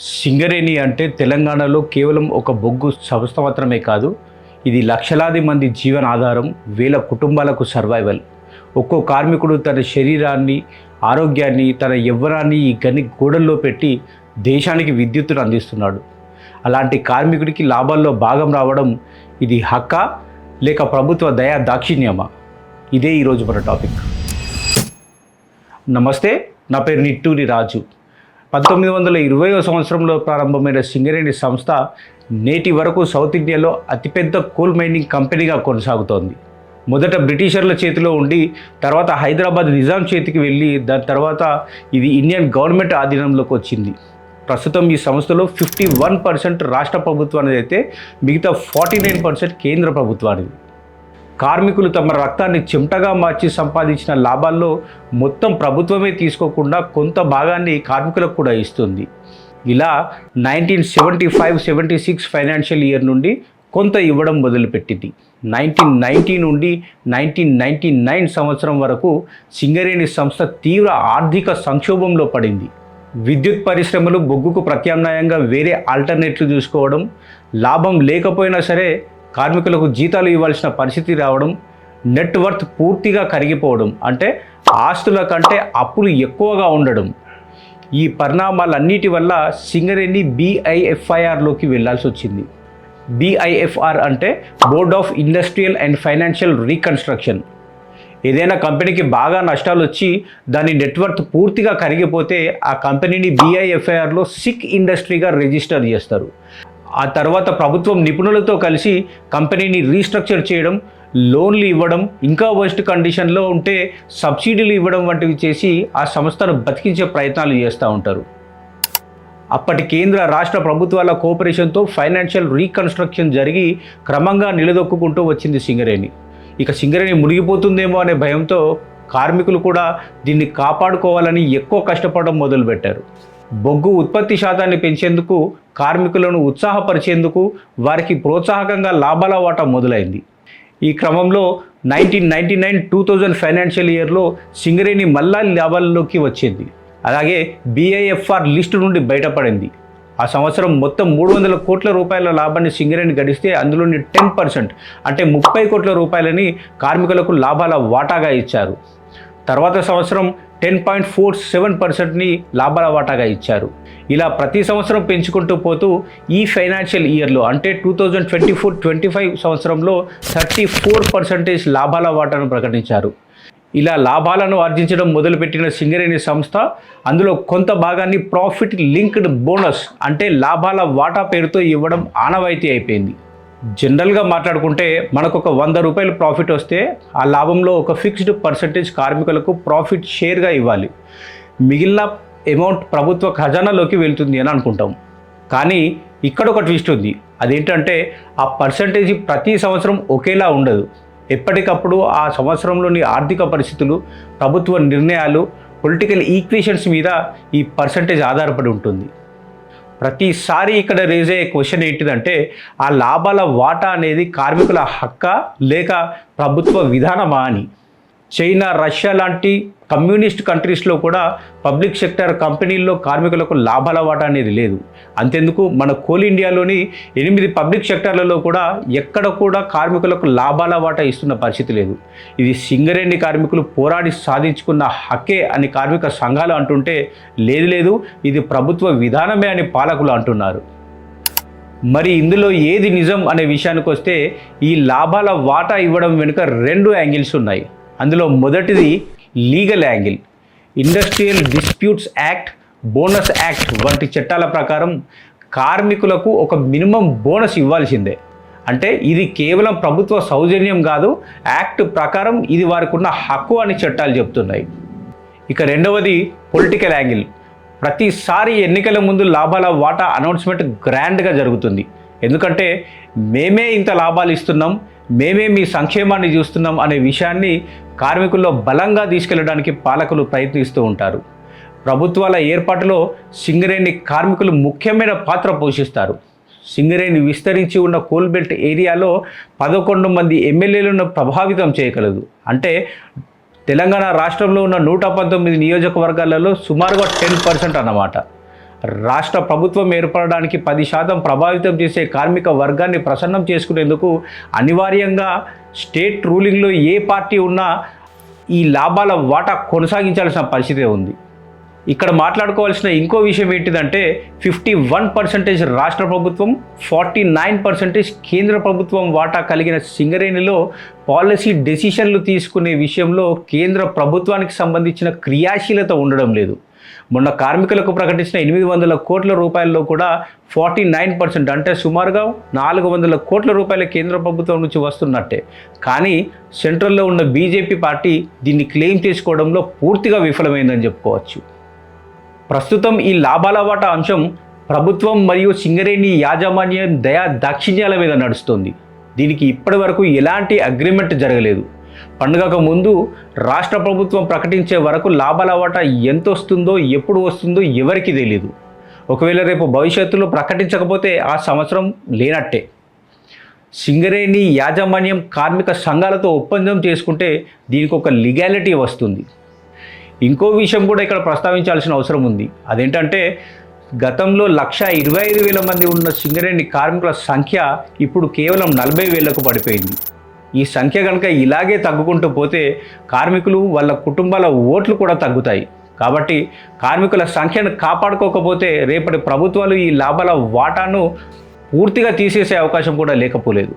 సింగరేణి అంటే తెలంగాణలో కేవలం ఒక బొగ్గు సంస్థ మాత్రమే కాదు ఇది లక్షలాది మంది జీవనాధారం వేల కుటుంబాలకు సర్వైవల్. ఒక్కో కార్మికుడు తన శరీరాన్ని ఆరోగ్యాన్ని తన యవ్వనాన్ని ఈ గని గోడల్లో పెట్టి దేశానికి విద్యుత్తును అందిస్తున్నాడు. అలాంటి కార్మికుడికి లాభాల్లో భాగం రావడం ఇది హక్క లేక ప్రభుత్వ దయా దాక్షిణ్యమా? ఇదే ఈరోజు మన టాపిక్. నమస్తే నా పేరు నిట్టూరి రాజు. పంతొమ్మిది వందల ఇరవై సంవత్సరంలో ప్రారంభమైన సింగరేణి సంస్థ నేటి వరకు సౌత్ ఇండియాలో అతిపెద్ద కోల్ మైనింగ్ కంపెనీగా కొనసాగుతోంది. మొదట బ్రిటిషర్ల చేతిలో ఉండి తర్వాత హైదరాబాద్ నిజాం చేతికి వెళ్ళి దాని తర్వాత ఇది ఇండియన్ గవర్నమెంట్ ఆధీనంలోకి వచ్చింది. ప్రస్తుతం ఈ సంస్థలో ఫిఫ్టీ వన్ పర్సెంట్ రాష్ట్ర ప్రభుత్వానిది అయితే మిగతా ఫార్టీ నైన్ పర్సెంట్ కేంద్ర ప్రభుత్వానికి కార్మికులు తమ రక్తాన్ని చెమటగా మార్చి సంపాదించిన లాభాల్లో మొత్తం ప్రభుత్వమే తీసుకోకుండా కొంత భాగాన్ని కార్మికులకు కూడా ఇస్తుంది. ఇలా nineteen seventy five seventy six financial year నుండి కొంత ఇవ్వడం మొదలుపెట్టింది. నైన్టీన్ నైంటీ నుండి నైన్టీన్ నైంటీ నైన్ సంవత్సరం వరకు సింగరేణి సంస్థ తీవ్ర ఆర్థిక సంక్షోభంలో పడింది. విద్యుత్ పరిశ్రమలు బొగ్గుకు ప్రత్యామ్నాయంగా వేరే ఆల్టర్నేటివ్ చూసుకోవడం లాభం లేకపోయినా సరే కార్మికులకు జీతాలు ఇవ్వాల్సిన పరిస్థితి రావడం నెట్ వర్త్ పూర్తిగా కరిగిపోవడం అంటే ఆస్తుల కంటే అప్పులు ఎక్కువగా ఉండడం ఈ పరిణామాలన్నిటి వల్ల సింగరేణి బీఐఎఫ్ఐఆర్లోకి వెళ్ళాల్సి వచ్చింది. బీఐఎఫ్ఆర్ అంటే board of industrial and financial reconstruction. ఏదైనా కంపెనీకి బాగా నష్టాలు వచ్చి దాని నెట్వర్క్ పూర్తిగా కరిగిపోతే ఆ కంపెనీని బీఐఎఫ్ఐఆర్లో సిక్ ఇండస్ట్రీగా రిజిస్టర్ చేస్తారు. ఆ తర్వాత ప్రభుత్వం నిపుణులతో కలిసి కంపెనీని రీస్ట్రక్చర్ చేయడం లోన్లు ఇవ్వడం ఇంకా వర్స్ట్ కండిషన్లో ఉంటే సబ్సిడీలు ఇవ్వడం వంటివి చేసి ఆ సంస్థను బతికించే ప్రయత్నాలు చేస్తూ ఉంటారు. అప్పటి కేంద్ర రాష్ట్ర ప్రభుత్వాల కోఆపరేషన్తో ఫైనాన్షియల్ రీకన్స్ట్రక్షన్ జరిగి క్రమంగా నిలదొక్కుంటూ వచ్చింది సింగరేణి. ఇక సింగరేణి మునిగిపోతుందేమో అనే భయంతో కార్మికులు కూడా దీన్ని కాపాడుకోవాలని ఎక్కువ కష్టపడడం మొదలుపెట్టారు. బొగ్గు ఉత్పత్తి శాతాన్ని పెంచేందుకు కార్మికులను ఉత్సాహపరిచేందుకు వారికి ప్రోత్సాహకంగా లాభాల వాటా మొదలైంది. ఈ క్రమంలో nineteen ninety nine two thousand financial ఇయర్లో సింగరేణి మళ్ళా లాభాల్లోకి వచ్చింది. అలాగే బీఐఎఫ్ఆర్ లిస్టు నుండి బయటపడింది. ఆ సంవత్సరం మొత్తం మూడు వందల కోట్ల రూపాయల లాభాన్ని సింగరేణి గడిస్తే అందులోని టెన్ పర్సెంట్ అంటే ముప్పై కోట్ల రూపాయలని కార్మికులకు లాభాల వాటాగా ఇచ్చారు. తర్వాత సంవత్సరం టెన్ పాయింట్ ఫోర్ సెవెన్ పర్సెంట్ని లాభాల వాటాగా ఇచ్చారు. ఇలా ప్రతి సంవత్సరం పెంచుకుంటూ పోతూ ఈ ఫైనాన్షియల్ ఇయర్లో అంటే two thousand twenty four twenty five సంవత్సరంలో థర్టీ ఫోర్ పర్సెంటేజ్ లాభాల వాటాను ప్రకటించారు. ఇలా లాభాలను ఆర్జించడం మొదలుపెట్టిన సింగరేణి సంస్థ అందులో కొంత భాగాన్ని ప్రాఫిట్ లింక్డ్ బోనస్ అంటే లాభాల వాటా పేరుతో ఇవ్వడం ఆనవాయితీ అయిపోయింది. జనరల్గా మాట్లాడుకుంటే మనకు ఒక వంద రూపాయలు ప్రాఫిట్ వస్తే ఆ లాభంలో ఒక ఫిక్స్డ్ పర్సంటేజ్ కార్మికులకు ప్రాఫిట్ షేర్గా ఇవ్వాలి. మిగిలిన అమౌంట్ ప్రభుత్వ ఖజానాలోకి వెళ్తుంది అని అనుకుంటాం. కానీ ఇక్కడ ఒక ట్విస్ట్ ఉంది. అదేంటంటే ఆ పర్సంటేజ్ ప్రతి సంవత్సరం ఒకేలా ఉండదు. ఎప్పటికప్పుడు ఆ సంవత్సరంలోని ఆర్థిక పరిస్థితులు ప్రభుత్వ నిర్ణయాలు పొలిటికల్ ఈక్వేషన్స్ మీద ఈ పర్సంటేజ్ ఆధారపడి ఉంటుంది. ప్రతిసారి ఇక్కడ రేజ్ అయ్యే క్వశ్చన్ ఏంటిదంటే ఆ లాభాల వాటా అనేది కార్మికుల హక్క లేక ప్రభుత్వ విధానమా అని. చైనా రష్యా లాంటి కమ్యూనిస్ట్ కంట్రీస్లో కూడా పబ్లిక్ సెక్టర్ కంపెనీల్లో కార్మికులకు లాభాల వాటా అనేది లేదు. అంతెందుకు మన కోల్ ఇండియాలోని ఎనిమిది పబ్లిక్ సెక్టర్లలో కూడా ఎక్కడ కూడా కార్మికులకు లాభాల వాటా ఇస్తున్న పరిస్థితి లేదు. ఇది సింగరేణి కార్మికులు పోరాడి సాధించుకున్న హక్కే అని కార్మిక సంఘాలు అంటుంటే లేదు లేదు ఇది ప్రభుత్వ విధానమే అని పాలకులు అంటున్నారు. మరి ఇందులో ఏది నిజం అనే విషయానికి వస్తే ఈ లాభాల వాటా ఇవ్వడం వెనుక రెండు యాంగిల్స్ ఉన్నాయి. అందులో మొదటిది legal angle. Industrial disputes act bonus act వంటి చట్టాల ప్రకారం కార్మికులకు ఒక మినిమం బోనస్ ఇవ్వాల్సిందే. అంటే ఇది కేవలం ప్రభుత్వ సౌజన్యం కాదు యాక్ట్ ప్రకారం ఇది వారికి ఉన్న హక్కు అని చట్టాలు చెప్తున్నాయి. ఇక రెండవది పొలిటికల్ యాంగిల్. ప్రతిసారి ఎన్నికల ముందు లాభాల వాటా అనౌన్స్మెంట్ గ్రాండ్గా జరుగుతుంది. ఎందుకంటే మేమే ఇంత లాభాలు ఇస్తున్నాం మేమే మీ సంక్షేమాన్ని చూస్తున్నాం అనే విషయాన్ని కార్మికుల్లో బలంగా తీసుకెళ్ళడానికి పాలకులు ప్రయత్నిస్తూ ఉంటారు. ప్రభుత్వాల ఏర్పాటులో సింగరేణి కార్మికులు ముఖ్యమైన పాత్ర పోషిస్తారు. సింగరేణి విస్తరించి ఉన్న కోల్బెల్ట్ ఏరియాలో పదకొండు మంది ఎమ్మెల్యేలను ప్రభావితం చేయగలదు. అంటే తెలంగాణ రాష్ట్రంలో ఉన్న నూట పంతొమ్మిది నియోజకవర్గాలలో సుమారుగా టెన్ పర్సెంట్ అన్నమాట. రాష్ట్ర ప్రభుత్వం ఏర్పడడానికి పది శాతం ప్రభావితం చేసే కార్మిక వర్గాన్ని ప్రసన్నం చేసుకునేందుకు అనివార్యంగా స్టేట్ రూలింగ్లో ఏ పార్టీ ఉన్నా ఈ లాభాల వాటా కొనసాగించాల్సిన పరిస్థితి ఉంది. ఇక్కడ మాట్లాడుకోవాల్సిన ఇంకో విషయం ఏంటిదంటే ఫిఫ్టీ వన్ పర్సెంటేజ్ రాష్ట్ర ప్రభుత్వం ఫార్టీ నైన్ పర్సెంటేజ్ కేంద్ర ప్రభుత్వం వాటా కలిగిన సింగరేణిలో పాలసీ డెసిషన్లు తీసుకునే విషయంలో కేంద్ర ప్రభుత్వానికి సంబంధించిన క్రియాశీలత ఉండడం లేదు. మొన్న కార్మికులకు ప్రకటించిన ఎనిమిది వందల కోట్ల రూపాయల్లో కూడా ఫార్టీ నైన్ పర్సెంట్ అంటే సుమారుగా నాలుగు వందల కోట్ల రూపాయల కేంద్ర ప్రభుత్వం నుంచి వస్తున్నట్టే. కానీ సెంట్రల్లో ఉన్న బీజేపీ పార్టీ దీన్ని క్లెయిమ్ చేసుకోవడంలో పూర్తిగా విఫలమైందని చెప్పుకోవచ్చు. ప్రస్తుతం ఈ లాభాల వాటా అంశం ప్రభుత్వం మరియు సింగరేణి యాజమాన్యం దయా దాక్షిణ్యాల మీద నడుస్తుంది. దీనికి ఇప్పటి వరకు ఎలాంటి అగ్రిమెంట్ జరగలేదు. పండుగకు ముందు రాష్ట్ర ప్రభుత్వం ప్రకటించే వరకు లాభాల వాటా ఎంత వస్తుందో ఎప్పుడు వస్తుందో ఎవరికి తెలియదు ఒకవేళ రేపు భవిష్యత్తులో ప్రకటించకపోతే ఆ సంవత్సరం లేనట్టే. సింగరేణి యాజమాన్యం కార్మిక సంఘాలతో ఒప్పందం చేసుకుంటే దీనికి ఒక లీగాలిటీ వస్తుంది. ఇంకో విషయం కూడా ఇక్కడ ప్రస్తావించాల్సిన అవసరం ఉంది. అదేంటంటే గతంలో లక్ష ఇరవై ఐదు వేల మంది ఉన్న సింగరేణి కార్మికుల సంఖ్య ఇప్పుడు కేవలం నలభై వేలకు పడిపోయింది. ఈ సంఖ్య కనుక ఇలాగే తగ్గుకుంటూ పోతే కార్మికులు వాళ్ళ కుటుంబాల ఓట్లు కూడా తగ్గుతాయి. కాబట్టి కార్మికుల సంఖ్యను కాపాడుకోకపోతే రేపటి ప్రభుత్వాలు ఈ లాభాల వాటాను పూర్తిగా తీసేసే అవకాశం కూడా లేకపోలేదు.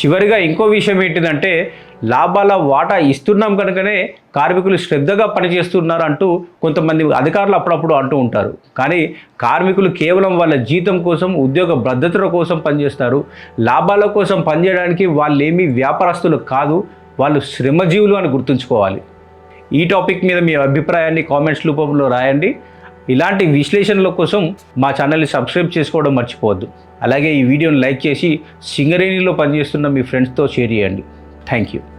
చివరిగా ఇంకో విషయం ఏంటిదంటే లాభాల వాటా ఇస్తున్నాం కనుకనే కార్మికులు శ్రద్ధగా పనిచేస్తున్నారు అంటూ కొంతమంది అధికారులు అప్పుడప్పుడు అంటూ ఉంటారు. కానీ కార్మికులు కేవలం వాళ్ళ జీతం కోసం ఉద్యోగ భద్రతల కోసం పనిచేస్తారు. లాభాల కోసం పనిచేయడానికి వాళ్ళు ఏమీ వ్యాపారస్తులు కాదు వాళ్ళు శ్రమజీవులు అని గుర్తుంచుకోవాలి. ఈ టాపిక్ మీద మీ అభిప్రాయాన్ని కామెంట్స్ రూపంలో రాయండి. ఇలాంటి విశ్లేషణల కోసం మా ఛానల్ని సబ్స్క్రైబ్ చేసుకోవడం మర్చిపోవద్దు. అలాగే ఈ వీడియోని లైక్ చేసి సింగరేణిలో పనిచేస్తున్న మీ ఫ్రెండ్స్తో షేర్ చేయండి. Thank you.